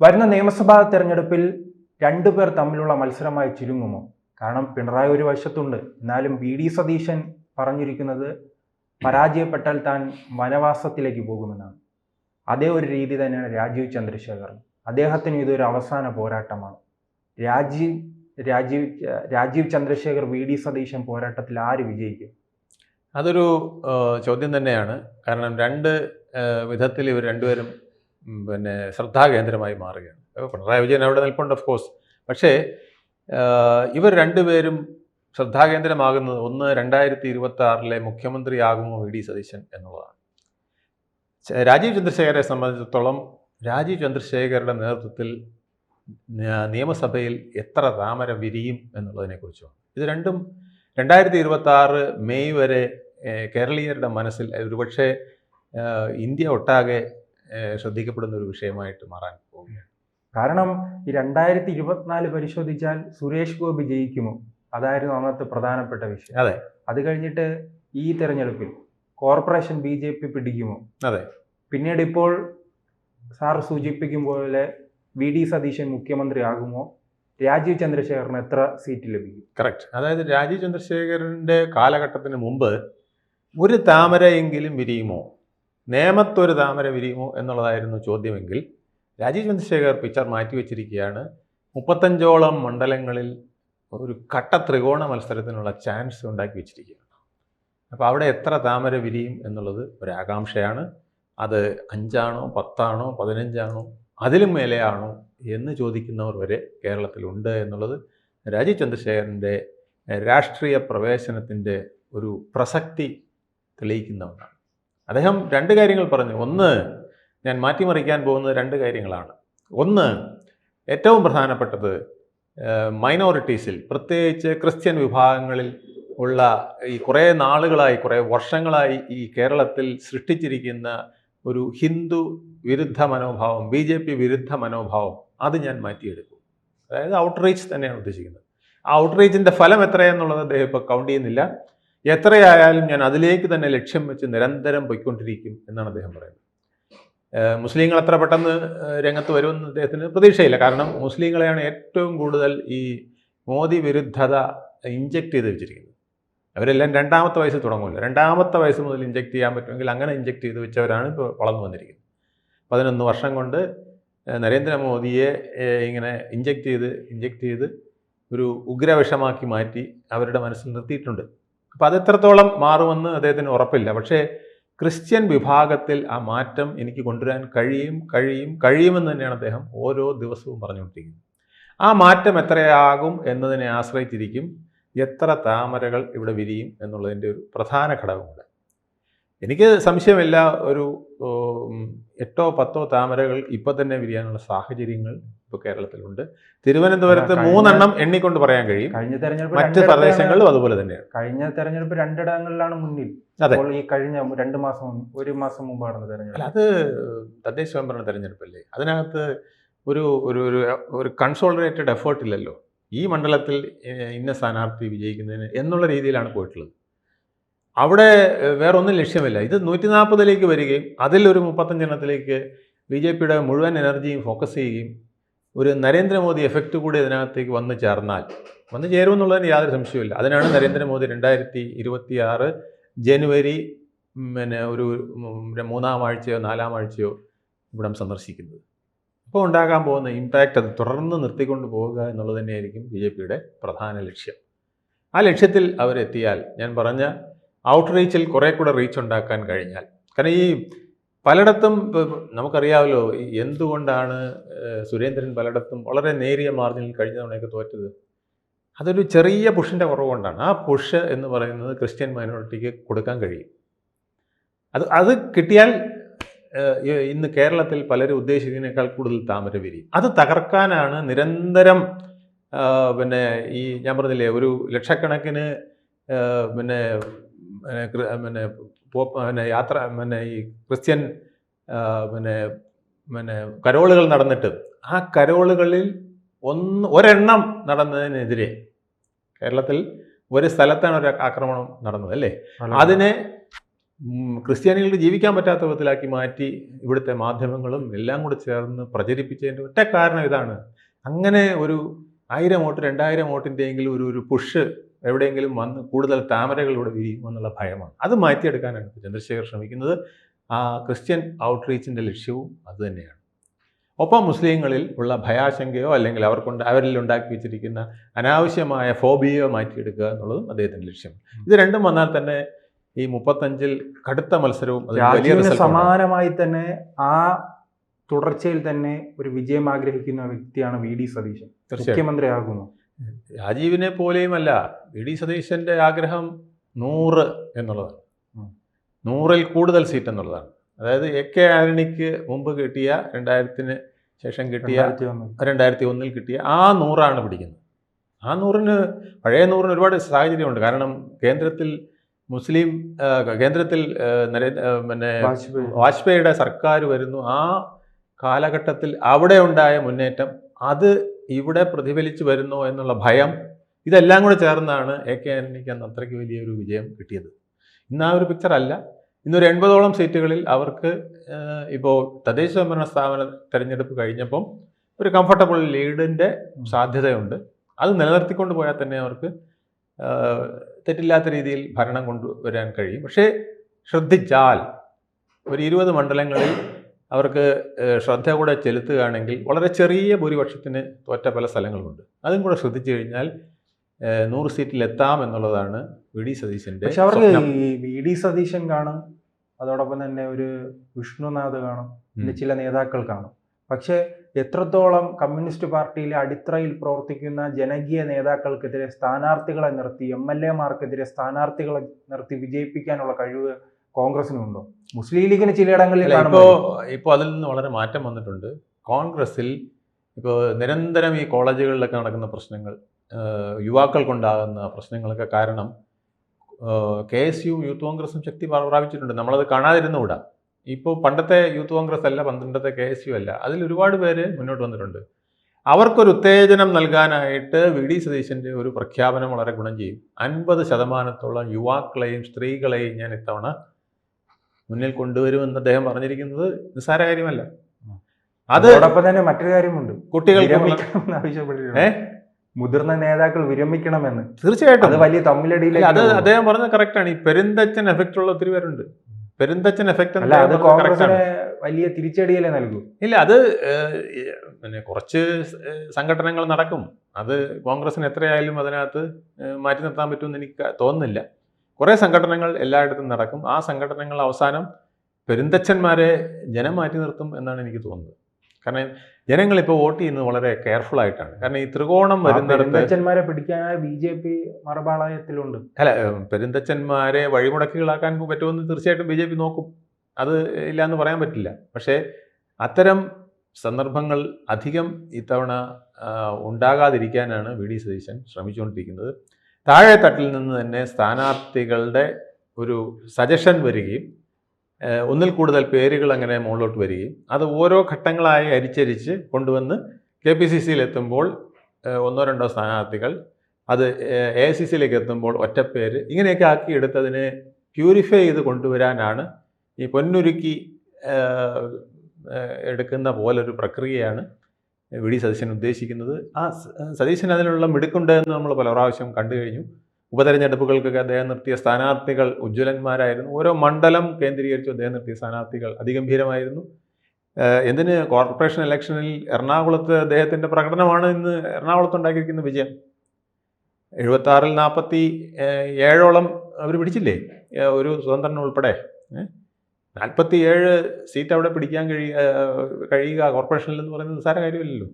വരുന്ന നിയമസഭാ തെരഞ്ഞെടുപ്പിൽ രണ്ടുപേർ തമ്മിലുള്ള മത്സരമായി ചുരുങ്ങുമോ? കാരണം പിണറായി ഒരു വശത്തുണ്ട്. എന്നാലും വി. ഡി. സതീശൻ പറഞ്ഞിരിക്കുന്നത് പരാജയപ്പെട്ടാൽ താൻ വനവാസത്തിലേക്ക് പോകുമെന്നാണ്. അതേ ഒരു രീതി തന്നെയാണ് രാജീവ് ചന്ദ്രശേഖർ. അദ്ദേഹത്തിന് ഇതൊരു അവസാന പോരാട്ടമാണ്. രാജീവ് രാജീവ് രാജീവ് ചന്ദ്രശേഖർ വി. ഡി. സതീശൻ പോരാട്ടത്തിൽ ആര് വിജയിക്കും? അതൊരു ചോദ്യം തന്നെയാണ്. കാരണം രണ്ട് വിധത്തിൽ ഇവർ രണ്ടുപേരും പിന്നെ ശ്രദ്ധാകേന്ദ്രമായി മാറുകയാണ്. പിണറായി വിജയൻ അവിടെ നിൽപ്പുണ്ട് ഓഫ് കോഴ്സ് പക്ഷേ ഇവർ രണ്ടുപേരും ശ്രദ്ധാകേന്ദ്രമാകുന്നത് ഒന്ന് രണ്ടായിരത്തി ഇരുപത്തി ആറിലെ മുഖ്യമന്ത്രിയാകുമോ വി ഡി സതീശൻ എന്നുള്ളതാണ്. രാജീവ് ചന്ദ്രശേഖരെ സംബന്ധിച്ചിടത്തോളം രാജീവ് ചന്ദ്രശേഖരുടെ നേതൃത്വത്തിൽ നിയമസഭയിൽ എത്ര താമര വിരിയും എന്നുള്ളതിനെക്കുറിച്ചാണ് ഇത് രണ്ടും രണ്ടായിരത്തി ഇരുപത്തി ആറ് മെയ് വരെ കേരളീയരുടെ മനസ്സിൽ ഒരുപക്ഷെ ഇന്ത്യ ഒട്ടാകെ ശ്രദ്ധിക്കപ്പെടുന്ന ഒരു വിഷയമായിട്ട് മാറാൻ പോവുകയാണ് കാരണം ഈ രണ്ടായിരത്തി ഇരുപത്തിനാല് പരിശോധിച്ചാൽ സുരേഷ് ഗോപി ജയിക്കുമോ? അതായിരുന്നു അന്നത്തെ പ്രധാനപ്പെട്ട വിഷയം. അതെ. അത് കഴിഞ്ഞിട്ട് ഈ തെരഞ്ഞെടുപ്പിൽ കോർപ്പറേഷൻ ബി ജെ പി പിടിക്കുമോ? അതെ. പിന്നീട് ഇപ്പോൾ സാർ സൂചിപ്പിക്കും പോലെ വി ഡി സതീശൻ മുഖ്യമന്ത്രി ആകുമോ? രാജീവ് ചന്ദ്രശേഖറിന് എത്ര സീറ്റ് ലഭിക്കും? കറക്റ്റ് അതായത് രാജീവ് ചന്ദ്രശേഖരന്റെ കാലഘട്ടത്തിന് മുമ്പ് ഒരു താമരയെങ്കിലും വിരിയുമോ? നേമത്തൊരു താമര വിരിയുമോ എന്നുള്ളതായിരുന്നു ചോദ്യമെങ്കിൽ രാജീവ് ചന്ദ്രശേഖർ പിക്ചർ മാറ്റിവെച്ചിരിക്കുകയാണ് മുപ്പത്തഞ്ചോളം മണ്ഡലങ്ങളിൽ ഒരു കട്ട ത്രികോണ മത്സരത്തിനുള്ള ചാൻസ് ഉണ്ടാക്കി വെച്ചിരിക്കുകയാണ്. അപ്പോൾ അവിടെ എത്ര താമര വിരിയും എന്നുള്ളത് ഒരാകാംക്ഷയാണ്. അത് അഞ്ചാണോ പത്താണോ പതിനഞ്ചാണോ അതിലും മേലെയാണോ എന്ന് ചോദിക്കുന്നവർ വരെ കേരളത്തിലുണ്ട് എന്നുള്ളത് രാജീവ് ചന്ദ്രശേഖരന്റെ രാഷ്ട്രീയ പ്രവേശനത്തിന്റെ ഒരു പ്രസക്തി തെളിയിക്കുന്ന ഒന്നാണ് അദ്ദേഹം രണ്ട് കാര്യങ്ങൾ പറഞ്ഞു. ഒന്ന് ഞാൻ മാറ്റിമറിക്കാൻ പോകുന്നത് രണ്ട് കാര്യങ്ങളാണ്. ഒന്ന് ഏറ്റവും പ്രധാനപ്പെട്ടത് മൈനോറിറ്റീസിൽ പ്രത്യേകിച്ച് ക്രിസ്ത്യൻ വിഭാഗങ്ങളിൽ ഉള്ള ഈ കുറേ നാളുകളായി കുറേ വർഷങ്ങളായി ഈ കേരളത്തിൽ സൃഷ്ടിച്ചിരിക്കുന്ന ഒരു ഹിന്ദു വിരുദ്ധ മനോഭാവം ബി ജെ പി വിരുദ്ധ മനോഭാവം അത് ഞാൻ മാറ്റിയെടുക്കും. അതായത് ഔട്ട്റീച്ച് തന്നെയാണ് ഉദ്ദേശിക്കുന്നത്. ആ ഔട്ട്റീച്ചിന്റെ ഫലം എത്രയെന്നുള്ളത് അദ്ദേഹം ഇപ്പോൾ കൗണ്ട് ചെയ്യുന്നില്ല. എത്രയായാലും ഞാൻ അതിലേക്ക് തന്നെ ലക്ഷ്യം വെച്ച് നിരന്തരം പോയിക്കൊണ്ടിരിക്കും എന്നാണ് അദ്ദേഹം പറയുന്നത്. മുസ്ലിങ്ങൾ അത്ര പെട്ടെന്ന് രംഗത്ത് വരുമെന്ന് അദ്ദേഹത്തിന് പ്രതീക്ഷയില്ല. കാരണം മുസ്ലിങ്ങളെയാണ് ഏറ്റവും കൂടുതൽ ഈ മോദി വിരുദ്ധത ഇഞ്ചക്ട് ചെയ്ത് വെച്ചിരിക്കുന്നത്. അവരെല്ലാം രണ്ടാമത്തെ വയസ്സിൽ തുടങ്ങുമല്ലോ. രണ്ടാമത്തെ വയസ്സ് മുതൽ ഇഞ്ചക്ട് ചെയ്യാൻ പറ്റുമെങ്കിൽ അങ്ങനെ ഇഞ്ചക്ട് ചെയ്ത് വെച്ചവരാണ് ഇപ്പോൾ വളർന്നു വന്നിരിക്കുന്നത്. പതിനൊന്ന് വർഷം കൊണ്ട് നരേന്ദ്രമോദിയെ ഇങ്ങനെ ഇഞ്ചക്ട് ചെയ്ത് ഇഞ്ചക്ട് ചെയ്ത് ഒരു ഉഗ്രവിഷമാക്കി മാറ്റി അവരുടെ മനസ്സിൽ നിർത്തിയിട്ടുണ്ട്. അപ്പോൾ അത് എത്രത്തോളം മാറുമെന്ന് അദ്ദേഹത്തിന് ഉറപ്പില്ല. പക്ഷേ ക്രിസ്ത്യൻ വിഭാഗത്തിൽ ആ മാറ്റം എനിക്ക് കൊണ്ടുവരാൻ കഴിയും കഴിയും കഴിയുമെന്ന് തന്നെയാണ് അദ്ദേഹം ഓരോ ദിവസവും പറഞ്ഞുകൊണ്ടിരിക്കുന്നത്. ആ മാറ്റം എത്രയാകും എന്നതിനെ ആശ്രയിച്ചിരിക്കും എത്ര താമരകൾ ഇവിടെ വിരിയും എന്നുള്ളതിന്റെ ഒരു പ്രധാന ഘടകമുണ്ട്. എനിക്ക് സംശയമില്ല ഒരു എട്ടോ പത്തോ താമരകൾ ഇപ്പൊ തന്നെ വിരിയാനുള്ള സാഹചര്യങ്ങൾ ഇപ്പോൾ കേരളത്തിലുണ്ട്. തിരുവനന്തപുരത്ത് മൂന്നെണ്ണം എണ്ണിക്കൊണ്ട് പറയാൻ കഴിയും. കഴിഞ്ഞ തെരഞ്ഞെടുപ്പ് മറ്റ് പ്രദേശങ്ങളിലും അതുപോലെ തന്നെയാണ്. കഴിഞ്ഞ തെരഞ്ഞെടുപ്പ് രണ്ടിടങ്ങളിലാണ് മുന്നിൽ. അതെ. അപ്പോൾ ഈ കഴിഞ്ഞ രണ്ട് മാസം ഒരു മാസം മുമ്പാണ് അല്ല തെരഞ്ഞെടുപ്പ്. അത് തദ്ദേശ സ്വയംഭരണ തെരഞ്ഞെടുപ്പല്ലേ? അതിനകത്ത് ഒരു ഒരു ഒരു കൺസോൾഡേറ്റഡ് എഫേർട്ട് ഇല്ലല്ലോ. ഈ മണ്ഡലത്തിൽ ഇന്ന സ്ഥാനാർത്ഥി വിജയിക്കുന്നതിന് എന്നുള്ള രീതിയിലാണ് പോയിട്ടുള്ളത്. അവിടെ വേറൊന്നും ലക്ഷ്യമില്ല. ഇത് നൂറ്റി നാൽപ്പതിലേക്ക് വരികയും അതിലൊരു മുപ്പത്തഞ്ചെണ്ണത്തിലേക്ക് ബി ജെ പിയുടെ മുഴുവൻ എനർജിയും ഫോക്കസ് ചെയ്യുകയും ഒരു നരേന്ദ്രമോദി എഫക്റ്റ് കൂടി ഇതിനകത്തേക്ക് വന്നു ചേർന്നാൽ വന്നു ചേരുമെന്നുള്ളതിന് യാതൊരു സംശയമില്ല അതിനാണ് നരേന്ദ്രമോദി രണ്ടായിരത്തി ഇരുപത്തി ആറ് ജനുവരി പിന്നെ ഒരു മൂന്നാം ആഴ്ചയോ നാലാം ആഴ്ചയോ ഇവിടം സന്ദർശിക്കുന്നത്. അപ്പോൾ ഉണ്ടാകാൻ പോകുന്ന ഇമ്പാക്റ്റ് അത് തുടർന്ന് നിർത്തിക്കൊണ്ട് പോവുക എന്നുള്ളത് തന്നെയായിരിക്കും ബി ജെ പിയുടെ പ്രധാന ലക്ഷ്യം. ആ ലക്ഷ്യത്തിൽ അവരെത്തിയാൽ ഞാൻ പറഞ്ഞ ഔട്ട്റീച്ചിൽ കുറേ കൂടെ റീച്ച് ഉണ്ടാക്കാൻ കഴിഞ്ഞാൽ. കാരണം ഈ പലയിടത്തും നമുക്കറിയാമല്ലോ എന്തുകൊണ്ടാണ് സുരേന്ദ്രൻ പലയിടത്തും വളരെ നേരിയ മാർജിനിൽ കഴിഞ്ഞ തവണയൊക്കെ തോറ്റത്? അതൊരു ചെറിയ പുഷിന്റെ കുറവുകൊണ്ടാണ്. ആ പുഷ് എന്ന് പറയുന്നത് ക്രിസ്ത്യൻ മൈനോറിറ്റിക്ക് കൊടുക്കാൻ കഴിയും. അത് അത് കിട്ടിയാൽ ഇന്ന് കേരളത്തിൽ പലരും ഉദ്ദേശിക്കുന്നതിനേക്കാൾ കൂടുതൽ താമര വിരിയും. അത് തകർക്കാനാണ് നിരന്തരം പിന്നെ ഈ ഞാൻ പറഞ്ഞില്ലേ ഒരു ലക്ഷക്കണക്കിന് പിന്നെ പിന്നെ പിന്നെ പിന്നെ യാത്ര പിന്നെ ഈ ക്രിസ്ത്യൻ പിന്നെ പിന്നെ കരോളുകൾ നടന്നിട്ട് ആ കരോളുകളിൽ ഒന്ന് ഒരെണ്ണം നടന്നതിനെതിരെ കേരളത്തിൽ ഒരു സ്ഥലത്താണ് ഒരു ആക്രമണം നടന്നത് അല്ലേ? അതിനെ ക്രിസ്ത്യാനികൾക്ക് ജീവിക്കാൻ പറ്റാത്ത വിധത്തിലാക്കി മാറ്റി ഇവിടുത്തെ മാധ്യമങ്ങളും എല്ലാം കൂടി ചേർന്ന് പ്രചരിപ്പിച്ചതിന്റെ ഒറ്റ കാരണം ഇതാണ്. അങ്ങനെ ഒരു ആയിരം വോട്ട് രണ്ടായിരം വോട്ടിന്റെയെങ്കിലും ഒരു ഒരു പുഷ് എവിടെയെങ്കിലും വന്ന് കൂടുതൽ താമരകളിലൂടെ വിരിയും എന്നുള്ള ഭയമാണ്. അത് മാറ്റിയെടുക്കാനാണ് ഇപ്പോൾ ചന്ദ്രശേഖർ ശ്രമിക്കുന്നത്. ആ ക്രിസ്ത്യൻ ഔട്ട്റീച്ചിന്റെ ലക്ഷ്യവും അതുതന്നെയാണ് ഒപ്പം മുസ്ലിങ്ങളിൽ ഉള്ള ഭയാശങ്കയോ അല്ലെങ്കിൽ അവർക്കുണ്ട് അവരിൽ ഉണ്ടാക്കി വെച്ചിരിക്കുന്ന അനാവശ്യമായ ഫോബിയോ മാറ്റിയെടുക്കുക എന്നുള്ളതും അദ്ദേഹത്തിന്റെ ലക്ഷ്യം. ഇത് രണ്ടും വന്നാൽ തന്നെ ഈ മുപ്പത്തഞ്ചിൽ കടുത്ത മത്സരവും. സമാനമായി തന്നെ ആ തുടർച്ചയിൽ തന്നെ ഒരു വിജയം ആഗ്രഹിക്കുന്ന വ്യക്തിയാണ് വി. ഡി. സതീശൻ. തീർച്ചയായും മുഖ്യമന്ത്രിയാകുന്നു. രാജീവിനെ പോലെയുമല്ല വി ഡി സതീശന്റെ ആഗ്രഹം നൂറ് എന്നുള്ളതാണ്. നൂറിൽ കൂടുതൽ സീറ്റ് എന്നുള്ളതാണ് അതായത് എ കെ ആന്റണിക്ക് മുമ്പ് കിട്ടിയ രണ്ടായിരത്തിന് ശേഷം കിട്ടിയ രണ്ടായിരത്തി ഒന്ന്. രണ്ടായിരത്തി ഒന്നിൽ കിട്ടിയ ആ നൂറാണ് പിടിക്കുന്നത് ആ നൂറിന് പഴയ നൂറിന് ഒരുപാട് സാഹചര്യമുണ്ട് കാരണം കേന്ദ്രത്തിൽ മുസ്ലിം കേന്ദ്രത്തിൽ നരേന്ദ്ര പിന്നെ വാജ്പേയി. വാജ്പേയിയുടെ സർക്കാർ വരുന്നു ആ കാലഘട്ടത്തിൽ അവിടെ ഉണ്ടായ മുന്നേറ്റം അത് ഇവിടെ പ്രതിഫലിച്ചു വരുന്നു എന്നുള്ള ഭയം ഇതെല്ലാം കൂടെ ചേർന്നാണ് എ കെ ആന്റണിക്ക് അന്ന് അത്രയ്ക്ക് വലിയൊരു വിജയം കിട്ടിയത്. ഇന്ന് ആ ഒരു പിക്ചർ അല്ല. ഇന്നൊരു എൺപതോളം സീറ്റുകളിൽ അവർക്ക് ഇപ്പോൾ തദ്ദേശ സ്വയംഭരണ സ്ഥാപന തെരഞ്ഞെടുപ്പ് കഴിഞ്ഞപ്പം ഒരു കംഫർട്ടബിൾ ലീഡിന്റെ സാധ്യതയുണ്ട്. അത് നിലനിർത്തിക്കൊണ്ട് പോയാൽ തന്നെ അവർക്ക് തെറ്റില്ലാത്ത രീതിയിൽ ഭരണം കൊണ്ടുവരാൻ കഴിയും. പക്ഷേ ശ്രദ്ധിച്ചാൽ ഒരു ഇരുപത് മണ്ഡലങ്ങളിൽ അവർക്ക് ശ്രദ്ധ കൂടെ ചെലുത്തുകയാണെങ്കിൽ വളരെ ചെറിയ ഭൂരിപക്ഷത്തിന് തോറ്റ പല സ്ഥലങ്ങളുമുണ്ട്. അതും കൂടെ ശ്രദ്ധിച്ചു കഴിഞ്ഞാൽ നൂറ് സീറ്റിൽ എത്താം എന്നുള്ളതാണ് വി ഡി സതീശന്റെ പക്ഷെ അവർക്ക് ഈ വി ഡി സതീശൻ കാണും അതോടൊപ്പം തന്നെ ഒരു വിഷ്ണുനാഥ് കാണും പിന്നെ ചില നേതാക്കൾ കാണും. പക്ഷേ എത്രത്തോളം കമ്മ്യൂണിസ്റ്റ് പാർട്ടിയിലെ അടിത്തറയിൽ പ്രവർത്തിക്കുന്ന ജനകീയ നേതാക്കൾക്കെതിരെ സ്ഥാനാർത്ഥികളെ നിർത്തി എം എൽ എമാർക്കെതിരെ സ്ഥാനാർത്ഥികളെ നിർത്തി വിജയിപ്പിക്കാനുള്ള കഴിവ് കോൺഗ്രസിനുണ്ടോ? മുസ്ലിം ലീഗിന് ചിലയിടങ്ങളിൽ ഇപ്പോൾ ഇപ്പോൾ അതിൽ നിന്ന് വളരെ മാറ്റം വന്നിട്ടുണ്ട്. കോൺഗ്രസിൽ ഇപ്പോൾ നിരന്തരം ഈ കോളേജുകളിലൊക്കെ നടക്കുന്ന പ്രശ്നങ്ങൾ യുവാക്കൾ യുവാക്കൾക്കുണ്ടാകുന്ന പ്രശ്നങ്ങളൊക്കെ കാരണം കെ എസ് യു യൂത്ത് കോൺഗ്രസും ശക്തി പ്രാ- പ്രാപിച്ചിട്ടുണ്ട്. നമ്മളത് കാണാതിരുന്നുകൂടാ. ഇപ്പോൾ പണ്ടത്തെ യൂത്ത് കോൺഗ്രസ് അല്ല പന്ത്രണ്ടത്തെ കെ എസ് യു അല്ല. അതിൽ ഒരുപാട് പേര് മുന്നോട്ട് വന്നിട്ടുണ്ട്. അവർക്കൊരു ഉത്തേജനം നൽകാനായിട്ട് വി. ഡി. സതീശന്റെ ഒരു പ്രഖ്യാപനം വളരെ ഗുണം ചെയ്യും. അൻപത് ശതമാനത്തോളം യുവാക്കളെയും സ്ത്രീകളെയും ഞാൻ ഇത്തവണ മുന്നിൽ കൊണ്ടുവരുമെന്ന് അദ്ദേഹം പറഞ്ഞിരിക്കുന്നത് നിസ്സാര കാര്യമല്ല. അത് അതോടൊപ്പം തന്നെ മറ്റൊരു കാര്യമുണ്ട്. കുട്ടികൾക്ക് ഏ? മുതിർന്ന നേതാക്കൾ വിരമിക്കണമെന്ന്. തീർച്ചയായിട്ടും. അത് വലിയ തമ്മിലടിയിൽ അത് അദ്ദേഹം പറഞ്ഞത് കറക്റ്റാണ് ഈ പെരുന്തച്ചൻ എഫക്റ്റ് ഉള്ള ഒത്തിരി പേരുണ്ട്. പെരുന്തച്ചൻ എഫക്റ്റ് അത് കോൺഗ്രസിന് വലിയ തിരിച്ചടിയല്ലേ നൽകൂ? ഇല്ല അത് പിന്നെ കുറച്ച് സംഘടനകൾ നടക്കും. അത് കോൺഗ്രസിന് എത്രയായാലും അതിനകത്ത് മാറ്റി നിർത്താൻ പറ്റുമെന്ന് എനിക്ക് തോന്നുന്നില്ല. കുറേ സംഘടനകൾ എല്ലായിടത്തും നടക്കും. ആ സംഘടനകൾ അവസാനം പെരുന്തച്ഛന്മാരെ ജനം മാറ്റി നിർത്തും എന്നാണ് എനിക്ക് തോന്നുന്നത്. കാരണം ജനങ്ങൾ ഇപ്പോൾ വോട്ട് ചെയ്യുന്നത് വളരെ കെയർഫുൾ ആയിട്ടാണ്. കാരണം ഈ ത്രികോണം വരുന്നിടത്ത് പിടിക്കാനായി ബി ജെ പി മറുപാളയത്തിലുണ്ട്. അല്ല പെരുന്തച്ഛന്മാരെ വഴിമുടക്കികളാക്കാൻ പറ്റുമെന്ന് തീർച്ചയായിട്ടും ബി ജെ പി നോക്കും. അത് ഇല്ല എന്ന് പറയാൻ പറ്റില്ല. പക്ഷേ അത്തരം സന്ദർഭങ്ങൾ അധികം ഇത്തവണ ഉണ്ടാകാതിരിക്കാനാണ് വി ഡി സതീശൻ ശ്രമിച്ചുകൊണ്ടിരിക്കുന്നത്. താഴെ തട്ടിൽ നിന്ന് തന്നെ സ്ഥാനാർത്ഥികളുടെ ഒരു സജഷൻ വരികയും ഒന്നിൽ കൂടുതൽ പേരുകൾ അങ്ങനെ മുകളിലോട്ട് വരികയും അത് ഓരോ ഘട്ടങ്ങളായി അരിച്ചരിച്ച് കൊണ്ടുവന്ന് കെ പി സി സിയിൽ എത്തുമ്പോൾ ഒന്നോ രണ്ടോ സ്ഥാനാർത്ഥികൾ അത് എ സി സിയിലേക്ക് എത്തുമ്പോൾ ഒറ്റപ്പേര് ഇങ്ങനെയൊക്കെ ആക്കി എടുത്തതിനെ പ്യൂരിഫൈ ചെയ്ത് കൊണ്ടുവരാനാണ് ഈ പൊന്നുരുക്കി എടുക്കുന്ന പോലൊരു പ്രക്രിയയാണ് വി ഡി സതീശൻ ഉദ്ദേശിക്കുന്നത്. ആ സതീശൻ അതിനുള്ള മിടുക്കുണ്ട് എന്ന് നമ്മൾ പല പ്രാവശ്യം കണ്ടു കഴിഞ്ഞു. ഉപതെരഞ്ഞെടുപ്പുകൾക്കൊക്കെ അദ്ദേഹം നിർത്തിയ സ്ഥാനാർത്ഥികൾ ഉജ്ജ്വലന്മാരായിരുന്നു. ഓരോ മണ്ഡലം കേന്ദ്രീകരിച്ചു അദ്ദേഹം നിർത്തിയ സ്ഥാനാർത്ഥികൾ അതിഗംഭീരമായിരുന്നു. എന്തിന്? കോർപ്പറേഷൻ ഇലക്ഷനിൽ എറണാകുളത്ത് അദ്ദേഹത്തിന്റെ പ്രകടനമാണ് ഇന്ന് എറണാകുളത്ത് ഉണ്ടാക്കിയിരിക്കുന്ന വിജയം. എഴുപത്താറിൽ നാൽപ്പത്തി ഏഴോളം അവർ പിടിച്ചില്ലേ? ഒരു സ്വതന്ത്രൻ ഉൾപ്പെടെ. നാൽപ്പത്തി ഏഴ് സീറ്റ് അവിടെ പിടിക്കാൻ കഴിയുക കഴിയുക കോർപ്പറേഷനിൽ എന്ന് പറയുന്നത് നിസ്സാര കാര്യമില്ലല്ലോ.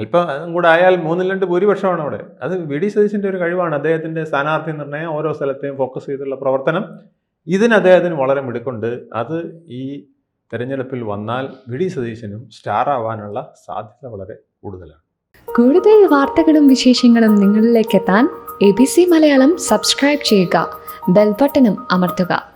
അല്പം കൂടെ ആയാൽ മൂന്നിൽ രണ്ട് ഭൂരിപക്ഷമാണ് അവിടെ. അത് വി. ഡി. സതീശിന്റെ ഒരു കഴിവാണ്. അദ്ദേഹത്തിന്റെ സ്ഥാനാർത്ഥി നിർണയം ഓരോ സ്ഥലത്തെയും ഫോക്കസ് ചെയ്തുള്ള പ്രവർത്തനം. ഇതിന് അദ്ദേഹത്തിന് വളരെ മിടുക്കുണ്ട്. അത് ഈ തെരഞ്ഞെടുപ്പിൽ വന്നാൽ വി. ഡി. സതീശനും സ്റ്റാർ ആവാനുള്ള സാധ്യത വളരെ കൂടുതലാണ്. കൂടുതൽ വാർത്തകളും വിശേഷങ്ങളും നിങ്ങളിലേക്ക് എത്താൻ A B C Malayalam subscribe ചെയ്യുക. ബെൽബട്ടനും അമർത്തുക.